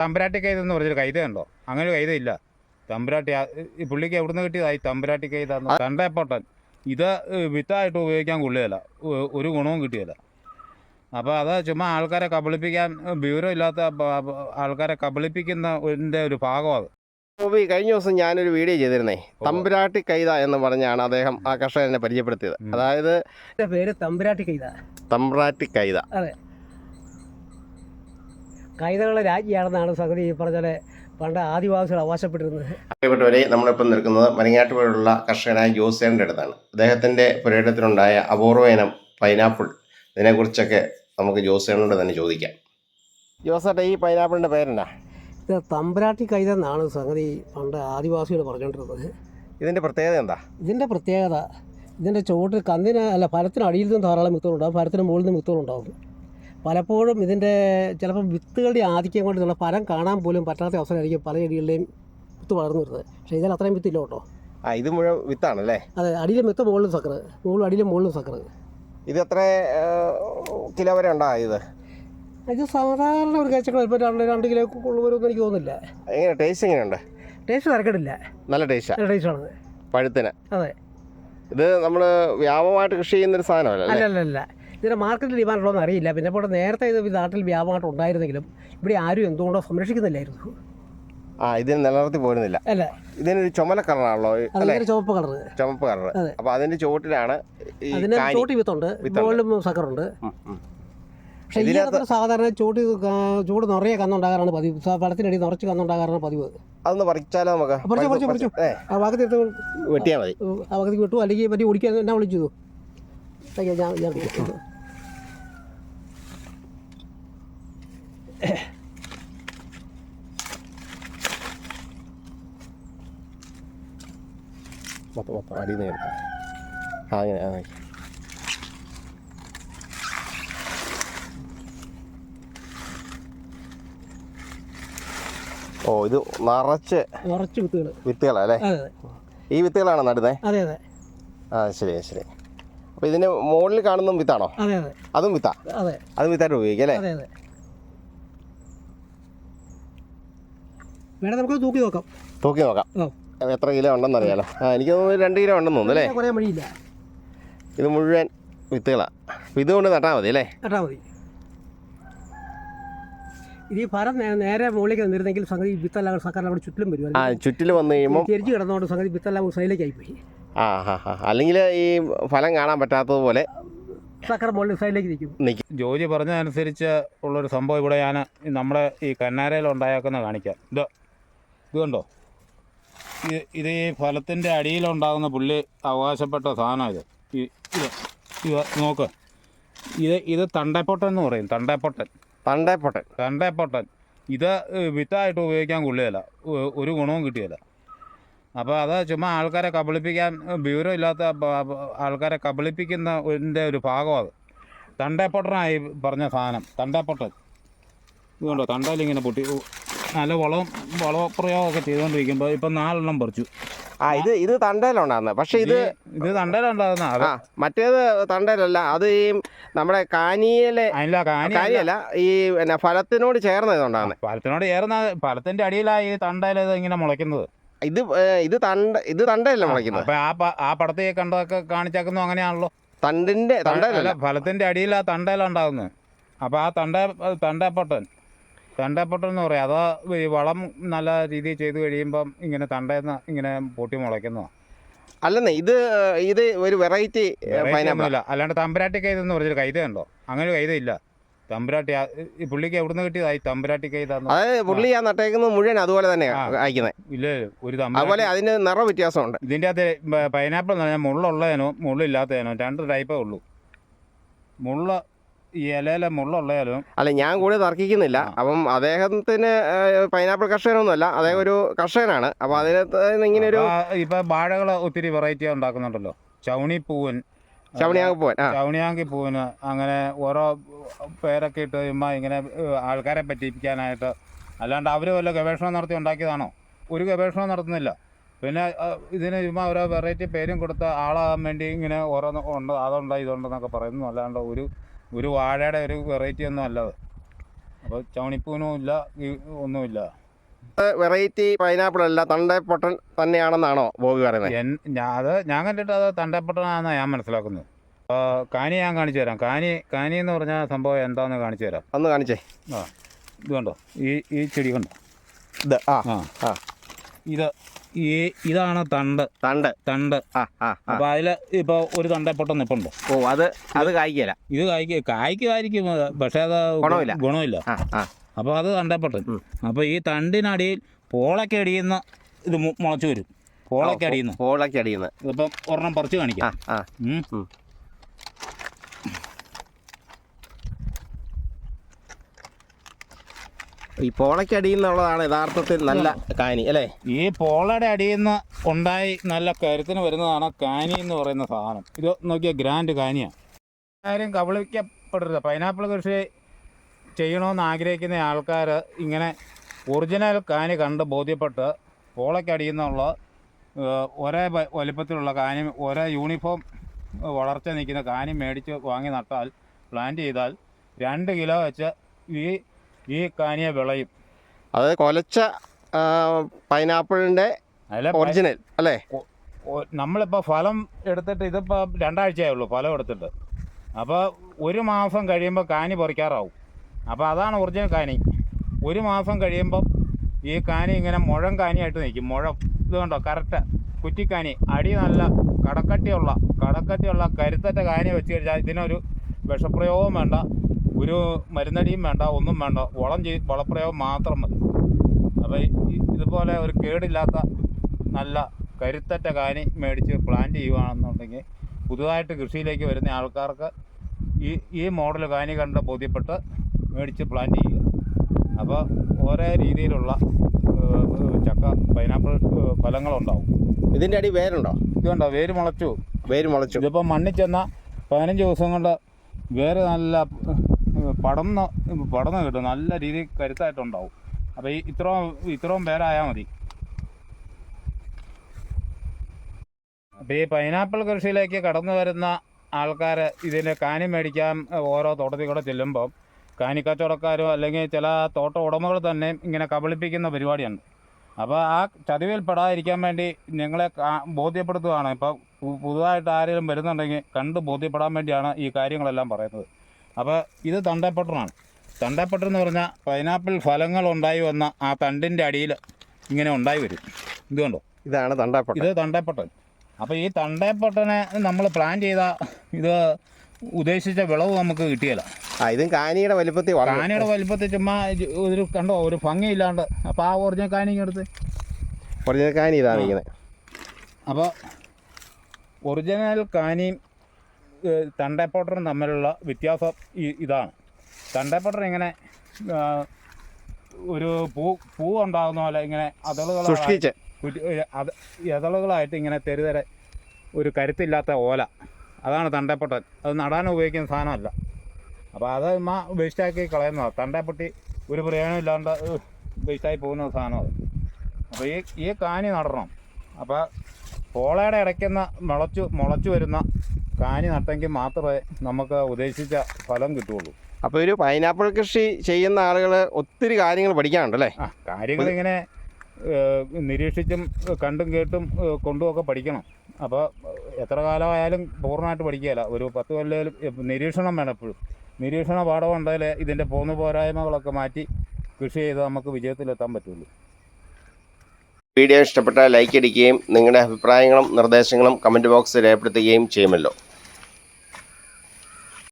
തമ്പുരാട്ടി കൈത എന്ന് പറഞ്ഞൊരു കൈത ഉണ്ടോ അങ്ങനെ ഒരു കൈത ഇല്ല. തമ്പുരാട്ടി ഈ പുള്ളിക്ക് എവിടുന്ന് കിട്ടിയതായി തമ്പുരാട്ടി കൈത തണ്ടപ്പൊട്ടൻ ഇത് വിത്തായിട്ട് ഉപയോഗിക്കാൻ കൊള്ളുകയില്ല ഒരു ഗുണവും കിട്ടിയില്ല അപ്പോൾ അത് ചുമ്മാ ആൾക്കാരെ കബളിപ്പിക്കാൻ ബ്യൂറോ ഇല്ലാത്ത ആൾക്കാരെ കബളിപ്പിക്കുന്ന ഇതിന്റെ ഒരു ഭാഗം അത്. ഗോപി കഴിഞ്ഞ ദിവസം ഞാനൊരു വീഡിയോ ചെയ്തിരുന്നേ. തമ്പുരാട്ടി കൈത എന്ന് പറഞ്ഞാണ് അദ്ദേഹം ആ കർഷകനെ പരിചയപ്പെടുത്തിയത്. അതായത് പേര് തമ്പുരാട്ടി കൈത. തമ്പ്രാട്ടി കൈത. കൈതകളുടെ രാജ്ഞിയാണെന്നാണ് സംഗതി ഈ പറഞ്ഞ പണ്ട് ആദിവാസികൾ അവകാശപ്പെട്ടിരുന്നത്. പ്രിയപ്പെട്ടവരെ നമ്മളിപ്പം നിൽക്കുന്നത് മരങ്ങാട്ടുപുഴയുള്ള കർഷകനായ ജോസേന്റെ അടുത്താണ്. അദ്ദേഹത്തിന്റെ പുരയിടത്തിലുണ്ടായ അപൂർവ ഇനം പൈനാപ്പിൾ ഇതിനെക്കുറിച്ചൊക്കെ നമുക്ക് ജോസേനോട് തന്നെ ചോദിക്കാം. ജോസേട്ട ഈ പൈനാപ്പിളിന്റെ പേരെന്താ ഇത് തമ്പരാട്ടി കൈത എന്നാണ് സംഗതി പണ്ട് ആദിവാസികൾ പറഞ്ഞുകൊണ്ടിരുന്നത്. ഇതിന്റെ പ്രത്യേകത എന്താ? ഇതിന്റെ പ്രത്യേകത ഇതിന്റെ ചുവട്ടിൽ കന്നിന് അല്ല ഫലത്തിന് അടിയിൽ നിന്നും ധാരാളം വിത്തുകളുണ്ടാവും ഫലത്തിന് മുകളിൽ നിന്ന് വിത്തുകളുണ്ടാവും. പലപ്പോഴും ഇതിന്റെ ചിലപ്പം വിത്തുകളുടെ ആധിക്യം കൊണ്ട് നമ്മൾ ഫലം കാണാൻ പോലും പറ്റാത്ത അവസരമായിരിക്കും പല ചെടികളുടെയും വിത്ത് വളർന്നു വരുന്നത്. പക്ഷേ ഇതിൽ അത്രയും വിത്തില്ല കേട്ടോ. ആ ഇത് മുഴുവൻ വിത്താണല്ലേ? അതെ അടിയിലും വിത്ത് മുകളിലും സക്കറ് മുകളിലും അടിയിലും മുകളിലും സക്കറ് ഇത് എത്ര കിലോ വരെ ഉണ്ടാ ഇത്? ഇത് സാധാരണ ഒരു കഴിച്ചൊക്കെ ഇപ്പോൾ രണ്ട് രണ്ട് കിലോ കൊള്ളുവരുമെന്ന് എനിക്ക് തോന്നുന്നില്ല. എങ്ങനെ ടേസ്റ്റ് എങ്ങനെയുണ്ട്? ടേസ്റ്റ് തിരക്കിടില്ല നല്ല ടേസ്റ്റാണ് നല്ല ടേസ്റ്റാണ് പഴുത്തിന്. അതെ. ഇത് നമ്മൾ വ്യാപകമായിട്ട് കൃഷി ചെയ്യുന്നൊരു സാധനമല്ല? അല്ല അല്ല ഇതിന്റെ മാർക്കറ്റിൽ ഡിമാൻഡ് ഉണ്ടോ എന്ന് അറിയില്ല. പിന്നെ ഇപ്പോൾ നേരത്തെ ഇത് നാട്ടിൽ വ്യാപകമായിട്ട് ഉണ്ടായിരുന്നെങ്കിലും ഇവിടെ ആരും എന്തുകൊണ്ടോ സംരക്ഷിക്കുന്നില്ലായിരുന്നു. ആ ഇതിന് നിലനിർത്തി പോരുന്നില്ല. അല്ല? ഇതിനൊരു ചുമല കളറാണല്ലോ ചുവപ്പ് കളർ ചുമപ്പ് കളർ അപ്പോൾ അപ്പൊ അതിന്റെ ചുവട്ടിലാണ് അതിന് ചോട്ടി വിത്തുണ്ട്. മുകളിലും സക്കറുണ്ട്. പക്ഷേ ഇതിനകത്ത് സാധാരണ ചൂട് ചൂട് നിറയെ കന്നുണ്ടാകാറാണ് പതിവ്. വെള്ളത്തിനടി നിറച്ച് കന്നുണ്ടാകാറാണ് പതിവ്. അതൊന്ന് പറിച്ചാലോ നമുക്ക്? പറിച്ചു പറിച്ചു പറിച്ച്- ആ ഭാഗത്ത് എടുത്ത് വെട്ടിയാ മതി. ആ ഭാഗത്തേക്ക് വിട്ടു. അല്ലെങ്കിൽ പറ്റി ഓടിക്കാൻ എന്നാ വിളിച്ചു ഞാൻ ഞാൻ മൊത്തം മൊത്തം അടിയിൽ നിന്ന് എടുക്കാം ആ അങ്ങനെ ആ ഓ ഇത് നിറച്ച് നിറച്ച് വിത്തുകൾ വിത്തുകളല്ലേ അല്ലേ? ഈ വിത്തുകളാണോ നടുന്നത് അതെ അതെ. ആ ശരി ശരി. അപ്പോൾ ഇതിന് മുകളിൽ കാണുന്ന വിത്താണോ? അതെ അതെ. അതും വിത്താ? അതെ. അതും വിത്തായിട്ട് ഉപയോഗിക്കാം അല്ലേ? അതെ അതെ. വേണം നമുക്ക് തൂക്കി നോക്കാം. തൂക്കി നോക്കാം. ഓ. എത്ര കിലോ ഉണ്ടെന്ന് അറിയാലോ ആ എനിക്ക് തോന്നുന്നു രണ്ട് കിലോ ഉണ്ടെന്ന് തോന്നുന്നു അല്ലേ? കുറേ മഴയില്ല ഇത് മുഴുവൻ വിത്തുകളാണ് അപ്പോൾ ഇതുകൊണ്ട് നട്ടാൽ മതി അല്ലേ? നട്ടാൽ മതി. ഇത് ഈ ഫലം നേരെ മുകളിലേക്ക് വന്നിരുന്നെങ്കിൽ സംഗതി വിത്തെല്ലാം സർക്കാർ അവിടെ ചുറ്റിലും വരും ആ ചുറ്റിൽ വന്നു കഴിയുമ്പോൾ തിരിച്ചു കിടന്നുകൊണ്ട് സംഗതി വിത്തെല്ലാം സൈഡിലേക്ക് ആയിപ്പോയി. ആ ഹാ ഹാ അല്ലെങ്കിൽ ഈ ഫലം കാണാൻ പറ്റാത്തതുപോലെ സക്കർ മുകളിൽ സൈഡിലേക്ക് നിൽക്കും. നിൽക്കും ജോജി പറഞ്ഞതനുസരിച്ച് ഉള്ളൊരു സംഭവം ഇവിടെ ഞാൻ നമ്മുടെ ഈ കന്നാരയിൽ ഉണ്ടായേക്കുന്ന കാണിക്കാം. ഇത്. ഇത് കണ്ടോ ഇത് ഈ ഫലത്തിന്റെ അടിയിലുണ്ടാകുന്ന പുള്ളി അവകാശപ്പെട്ട സാധനം ഇത്. ഇത് ഇത് നോക്ക്. ഇത് ഇത് തണ്ടപ്പൊട്ടൻ എന്ന് പറയും. തണ്ടപ്പൊട്ടൻ. തണ്ടേപ്പൊട്ടൻ. തണ്ടപ്പൊട്ടൻ. ഇത് വിത്തായിട്ട് ഉപയോഗിക്കാൻ കൊള്ളുകയില്ല. ഒരു ഗുണവും കിട്ടിയില്ല. അപ്പോൾ അത് ചുമ്മാ ആൾക്കാരെ കബളിപ്പിക്കാൻ ബ്യൂറോ ഇല്ലാത്ത പ- പ- ആൾക്കാരെ കബളിപ്പിക്കുന്ന ഇതിന്റെ ഒരു ഭാഗം അത്. തണ്ടപ്പൊട്ടനായി പറഞ്ഞ സാധനം. തണ്ടപ്പൊട്ടൻ. ഇതുകൊണ്ടോ തണ്ടയിലിങ്ങനെ പൊട്ടി നല്ല വളം വളപ്രയോഗമൊക്കെ ചെയ്തുകൊണ്ടിരിക്കുമ്പോൾ ഇപ്പം നാലെണ്ണം പറിച്ചു. ആ ഇത് ഇത് തണ്ടയിലുണ്ടാകുന്നത് പക്ഷെ ഇത് ഇത് തണ്ടയിലുണ്ടാകുന്ന അത് ആ മറ്റേത് തണ്ടയിലല്ല അത് ഈ നമ്മുടെ കാനിയിലെ കാനിയല്ല ഈ പിന്നെ ഫലത്തിനോട് ചേർന്ന ഇതുണ്ടാകുന്നത് ഫലത്തിനോട് ചേർന്ന ഫലത്തിന്റെ അടിയിലായി ഈ തണ്ടയിൽ ഇത് ഇങ്ങനെ മുളയ്ക്കുന്നത്. ഇത് ഇത് തണ്ട ഇത് തണ്ടയല്ല മുളയ്ക്കുന്നത്. അപ്പൊ ആ ആ പടത്തിൽ കണ്ടതൊക്കെ കാണിച്ചേക്കുന്നു അങ്ങനെയാണല്ലോ. തണ്ടിന്റെ തണ്ടയിലല്ല ഫലത്തിന്റെ അടിയിൽ ആ തണ്ടയിലുണ്ടാകുന്നത് അപ്പൊ ആ തണ്ട തണ്ടപ്പൊട്ടൻ തണ്ടപ്പൊട്ടൻ എന്ന് പറയാം. അതാ ഈ വളം നല്ല രീതിയിൽ ചെയ്ത് കഴിയുമ്പം ഇങ്ങനെ തണ്ടേന്ന് ഇങ്ങനെ പൊട്ടി മുളയ്ക്കുന്നതാണ് അല്ലെന്നേ ഇത് ഇത് ഒരു വെറൈറ്റി പൈനാപ്പിൾ അല്ലാണ്ട് തമ്പുരാട്ടി കൈത എന്ന് പറഞ്ഞൊരു കൈത ഉണ്ടോ? അങ്ങനെ ഒരു കൈത ഇല്ല. തമ്പുരാട്ടി ഈ പുള്ളിക്ക് എവിടുന്ന് കിട്ടിയതായി തമ്പുരാട്ടി കൈത അതായത് പുള്ളി ആ നട്ടേക്കുന്നത് മുഴുവൻ അതുപോലെ തന്നെ. അയക്കുന്നത് ഇല്ല ഒരു അതുപോലെ അതിന് നിറ വ്യത്യാസമുണ്ട്. ഇതിന്റെ അകത്ത് പൈനാപ്പിൾ എന്ന് പറഞ്ഞാൽ മുള്ളുള്ളതിനോ മുള്ളില്ലാത്തതിനോ രണ്ട് ടൈപ്പേ ഉള്ളൂ. മുള്ള ഇലയിലെ അല്ല ഞാൻ കൂടെ തർക്കിക്കുന്നില്ല. അപ്പം അദ്ദേഹത്തിന് പൈനാപ്പിൾ കർഷകനൊന്നുമല്ല. അദ്ദേഹം ഒരു കർഷകനാണ്. അപ്പൊ അതിനകത്ത് ഇങ്ങനെ ഒരു ഇപ്പൊ വാഴകൾ ഒത്തിരി വെറൈറ്റി ഉണ്ടാക്കുന്നുണ്ടല്ലോ. ചവണിപ്പൂവൻ പൂവൻ പോവാൻ ആ. ചവണിയാങ്കി പൂവിന് അങ്ങനെ ഓരോ പേരൊക്കെ ഇട്ട് ചുമ്മാ ഇങ്ങനെ ആൾക്കാരെ പറ്റിപ്പിക്കാനായിട്ട്. അല്ലാണ്ട് അവർ വല്ല ഗവേഷണം നടത്തി ഉണ്ടാക്കിയതാണോ? ഒരു ഗവേഷണം നടത്തുന്നില്ല. പിന്നെ ഇതിന് ചുമ്മാ ഓരോ വെറൈറ്റി പേരും കൊടുത്ത് ആളാകാൻ വേണ്ടി ഇങ്ങനെ ഓരോന്ന് ഉണ്ട് അതുണ്ട് ഇതുണ്ടെന്നൊക്കെ പറയുന്നു. അല്ലാണ്ട് ഒരു ഒരു വാഴയുടെ ഒരു വെറൈറ്റി ഒന്നും അല്ലത്. അപ്പോൾ ചവണിപ്പൂനും ഇല്ല ഒന്നുമില്ല വെറൈറ്റി പൈനാപ്പിൾ അല്ല തണ്ടപ്പൊട്ടൻ തന്നെയാണെന്നാണോ ബോബി പറയുന്നത്? ഞാൻ അത് ഞാൻ കണ്ടിട്ട് അത് തണ്ടപ്പൊട്ടനാണെന്നാണ് ഞാൻ മനസ്സിലാക്കുന്നത്. കാനി ഞാൻ കാണിച്ചു തരാം. കാനി കാനി എന്ന് പറഞ്ഞ സംഭവം എന്താന്ന് കാണിച്ചു തരാം. ഒന്ന് കാണിച്ചേ. ആ ഇത് കണ്ടോ? ഈ ഈ ചെടി കണ്ടോ? ഇത് ആ ആ. ആ. ഇത് ഈ ഇതാണ് തണ്ട്. തണ്ട്. തണ്ട്. അപ്പൊ അതിൽ ഇപ്പൊ ഒരു തണ്ടപ്പൊട്ടം നിൽപ്പുണ്ട് ഓ അത് അത് കായ്ക്കല. ഇത് കായ്ക്ക കായ്ക്കുമായിരിക്കും പക്ഷെ അത് ഗുണമില്ല. ഗുണമില്ല. അപ്പോൾ അത് തണ്ടപ്പൊട്ടൻ. അപ്പൊ ഈ തണ്ടിനടിയിൽ പോളക്കടിയുന്ന ഇത് മുളച്ചു വരും. പോളക്കടിയുന്ന പോളൊക്കെ അടിയുന്നത് ഇതിപ്പം ഒരെണ്ണം പറിച്ചു കാണിക്കാം. ഈ പോളയ്ക്ക് നിന്നുള്ളതാണ് യഥാർത്ഥത്തിൽ നല്ല കാനി അല്ലേ? ഈ പോളയുടെ അടിയിൽ നിന്ന് ഉണ്ടായി നല്ല കരുത്തിന് വരുന്നതാണ് കാനി എന്ന് പറയുന്ന സാധനം. ഇത് നോക്കിയാൽ ഗ്രാൻഡ് കാനിയാണ് ആരും കബളിക്കപ്പെടരുത്. പൈനാപ്പിൾ കൃഷി ചെയ്യണമെന്ന് ആഗ്രഹിക്കുന്ന ആൾക്കാർ ഇങ്ങനെ ഒറിജിനൽ കാനി കണ്ട് ബോധ്യപ്പെട്ട് പോളയ്ക്കടിയിൽ നിന്നുള്ള ഒരേ വലിപ്പത്തിലുള്ള കാനി ഒരേ യൂണിഫോം വളർച്ച നിൽക്കുന്ന കാനി മേടിച്ച് വാങ്ങി നട്ടാൽ പ്ലാന്റ് ചെയ്താൽ രണ്ട് കിലോ വെച്ച് ഈ ഈ കാനിയ വിളയും. അത് കൊലച്ച പൈനാപ്പിളിന്റെ ഒറിജിനൽ അല്ലേ? നമ്മളിപ്പോൾ ഫലം എടുത്തിട്ട് ഇതിപ്പോൾ രണ്ടാഴ്ചയേ ഉള്ളൂ ഫലം എടുത്തിട്ട്. അപ്പോൾ ഒരു മാസം കഴിയുമ്പോൾ കാനി പറിക്കാറാവും. അപ്പോൾ അതാണ് ഒറിജിനൽ കാനി. ഒരു മാസം കഴിയുമ്പോൾ ഈ കാനി ഇങ്ങനെ മുഴം കാനിയായിട്ട് നിൽക്കും. മുഴം ഇത് കണ്ടോ? കറക്റ്റ് കുറ്റിക്കാനി അടി നല്ല കടക്കട്ടിയുള്ള കടക്കട്ടിയുള്ള കരുത്തറ്റ കാനി വെച്ച് കഴിഞ്ഞാൽ ഇതിനൊരു വിഷപ്രയോഗവും വേണ്ട. ഒരു മരുന്നടിയും വേണ്ട ഒന്നും വേണ്ട. വളം ചെയ് വളപ്രയോഗം മാത്രം മതി. അപ്പോൾ ഇതുപോലെ ഒരു കേടില്ലാത്ത നല്ല കരുത്തറ്റ കാനി മേടിച്ച് പ്ലാന്റ് ചെയ്യുകയാണെന്നുണ്ടെങ്കിൽ പുതുതായിട്ട് കൃഷിയിലേക്ക് വരുന്ന ആൾക്കാർക്ക് ഈ ഈ മോഡൽ കാനി കണ്ട് ബോധ്യപ്പെട്ട് മേടിച്ച് പ്ലാന്റ് ചെയ്യുക. അപ്പോൾ ഓരോ രീതിയിലുള്ള ചക്ക പൈനാപ്പിൾ ഫലങ്ങളുണ്ടാവും. ഇതിന്റെ അടി വേരുണ്ടോ? ഇതുണ്ടോ? വേര് മുളച്ചു. വേര് മുളച്ചു. ഇതിപ്പോൾ മണ്ണിൽ ചെന്ന പതിനഞ്ച് ദിവസം കൊണ്ട് വേര് നല്ല പടന്ന് പടന്ന് കിട്ടും. നല്ല രീതിയിൽ കരുത്തായിട്ടുണ്ടാവും. അപ്പോൾ ഈ ഇത്രയും ഇത്രയും പേരായാൽ മതി. അപ്പോൾ ഈ പൈനാപ്പിൾ കൃഷിയിലേക്ക് കടന്നു വരുന്ന ആൾക്കാർ ഇതിന്റെ കാനി മേടിക്കാൻ ഓരോ തോട്ടത്തിൽ കൂടെ ചെല്ലുമ്പോൾ കാനി കച്ചവടക്കാരോ അല്ലെങ്കിൽ ചില തോട്ട ഉടമകൾ തന്നെ ഇങ്ങനെ കബളിപ്പിക്കുന്ന പരിപാടിയുണ്ട്. അപ്പോൾ ആ ചതിവിൽ പെടാതിരിക്കാൻ വേണ്ടി നിങ്ങളെ ബോധ്യപ്പെടുത്തുകയാണ് ഇപ്പോൾ പുതുതായിട്ട് ആരെങ്കിലും വരുന്നുണ്ടെങ്കിൽ കണ്ട് ബോധ്യപ്പെടാൻ വേണ്ടിയാണ് ഈ കാര്യങ്ങളെല്ലാം പറയുന്നത്. അപ്പോൾ ഇത് തണ്ടപ്പട്ടറാണ്. തണ്ടപ്പട്ടർ എന്ന് പറഞ്ഞാൽ പൈനാപ്പിൾ ഫലങ്ങൾ ഉണ്ടായി വന്ന ആ തണ്ടിന്റെ അടിയിൽ ഇങ്ങനെ ഉണ്ടായി വരും. ഇത് കണ്ടോ? ഇതാണ് തണ്ടപ്പട്ടൻ. ഇത് തണ്ടപ്പട്ടൻ. അപ്പോൾ ഈ തണ്ടപ്പട്ടനെ നമ്മൾ പ്ലാൻ ചെയ്ത ഇത് ഉദ്ദേശിച്ച വിളവ് നമുക്ക് കിട്ടിയല്ല. ഇതും കാനിയുടെ വലിപ്പത്തിൽ കാനിയുടെ വലിപ്പത്തിൽ ചുമ്മാ ഒരു കണ്ടോ ഒരു ഭംഗിയില്ലാണ്ട്. അപ്പോൾ ആ ഒറിജിനൽ കാനി എടുത്ത്. ഒറിജിനൽ കാനി ഇതാണ് അപ്പോൾ ഒറിജിനൽ കാനിയും തണ്ടപ്പട്ടറും തമ്മിലുള്ള വ്യത്യാസം ഈ- ഇതാണ്. തണ്ടേപ്പോട്ടർ ഇങ്ങനെ ഒരു പൂ പൂ ഉണ്ടാകുന്ന പോലെ ഇങ്ങനെ അതളുകൾ സൃഷ്ടിച്ച് അത് ഇതളുകളായിട്ട് ഇങ്ങനെ തെരുതരെ ഒരു കരുത്തില്ലാത്ത ഓല. അതാണ് തണ്ടേപ്പൊട്ടൻ അത് നടാൻ ഉപയോഗിക്കുന്ന സാധനമല്ല. അപ്പോൾ അത് മാ വേസ്റ്റാക്കി കളയുന്നതാണ് തണ്ടേപ്പൊട്ടി ഒരു പ്രയോജനം ഇല്ലാണ്ട് വേസ്റ്റായി പോകുന്ന സാധനമാണ് അപ്പോൾ ഈ ഈ കാനി നടണം. അപ്പോൾ പോളയുടെ ഇടയ്ക്കുന്ന മുളച്ചു മുളച്ചു വരുന്ന കാനി നട്ടെങ്കിൽ മാത്രമേ നമുക്ക് ഉദ്ദേശിച്ച ഫലം കിട്ടുള്ളൂ അപ്പോൾ ഒരു പൈനാപ്പിൾ കൃഷി ചെയ്യുന്ന ആളുകൾ ഒത്തിരി കാര്യങ്ങൾ പഠിക്കാനുണ്ടല്ലേ ആ കാര്യങ്ങളിങ്ങനെ ഏഹ്, നിരീക്ഷിച്ചും കണ്ടും കേട്ടും കൊണ്ടുമൊക്കെ പഠിക്കണം. അപ്പോൾ എത്ര കാലമായാലും പൂർണമായിട്ട് പഠിക്കുകയില്ല. ഒരു പത്ത് കൊല്ലം നിരീക്ഷണം വേണം എപ്പോഴും. നിരീക്ഷണ പാഠം ഉണ്ടെങ്കിൽ ഇതിന്റെ പോന്നു പോരായ്മകളൊക്കെ മാറ്റി കൃഷി ചെയ്ത് നമുക്ക് വിജയത്തിലെത്താൻ പറ്റുള്ളൂ. വീഡിയോ ഇഷ്ടപ്പെട്ടാൽ ലൈക്ക് അടിക്കുകയും നിങ്ങളുടെ അഭിപ്രായങ്ങളും നിർദ്ദേശങ്ങളും കമന്റ് ബോക്സിൽ രേഖപ്പെടുത്തുകയും ചെയ്യുമല്ലോ.